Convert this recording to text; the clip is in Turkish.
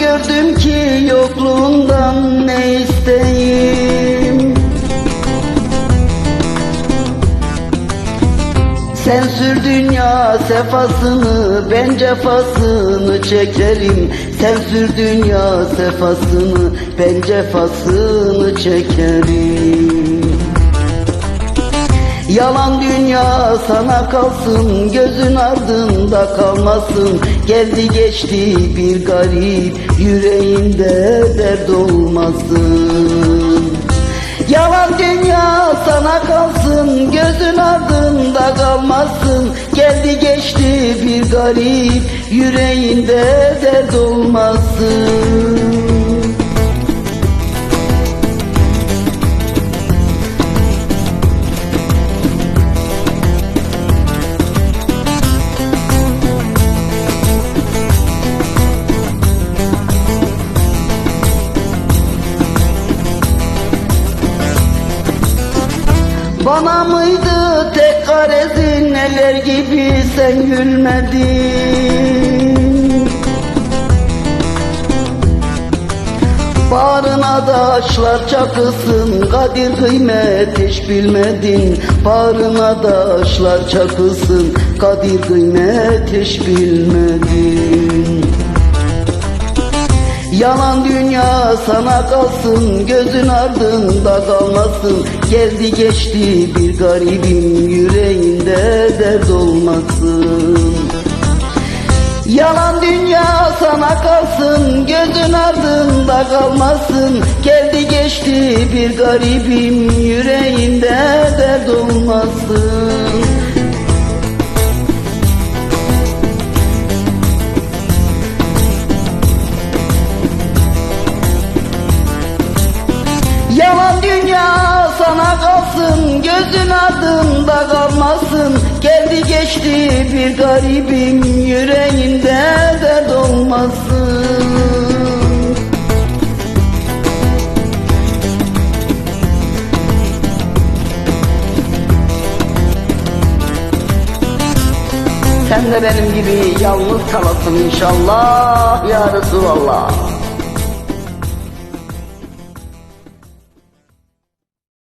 gördüm ki yokluğundan ne isteyim? Sen sür dünya sefasını ben cefasını çekerim. Sen sür dünya sefasını ben cefasını çekerim sana kalsın Gözün ardında kalmasın. Geldi geçti bir garip Yüreğinde dert olmasın. Yalan dünya sana kalsın Gözün ardında kalmasın. Geldi geçti bir garip Yüreğinde dert olmasın Bana mıydı tek garezin neler gibi sen gülmedin? Bağrına daşlar çakısın kadir kıymet hiç bilmedin. Bağrına daşlar çakısın kadir kıymet hiç bilmedin. Yalan sana kalsın Gözün ardında kalmasın. Geldi geçti bir garibim Yüreğinde dert olmasın. Yalan dünya sana kalsın Gözün ardında kalmasın. Geldi geçti bir garibim Yüreğinde dert olmasın Yalan dünya sana kalsın Gözün ardında kalmasın. Geldi geçti bir garibim Yüreğinde dert olmasın. Sen de benim gibi yalnız kalasın inşallah ya Resulallah